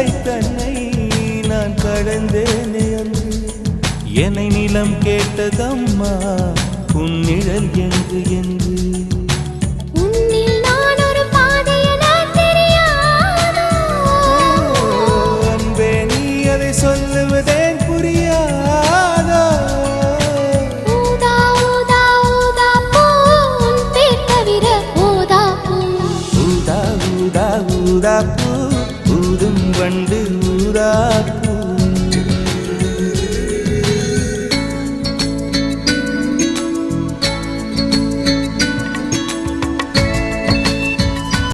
எல்லை தன்னை நான் கடந்தேனே அன்று. என்னை நிலம் கேட்டதம்மா உன் நிழல் என்று. அன்பே நீ அதை சொல்லுவதேன் புரியாதோ? ஊதா ஊதா ஊதா பூ. ஊதும் வண்டு ஊரா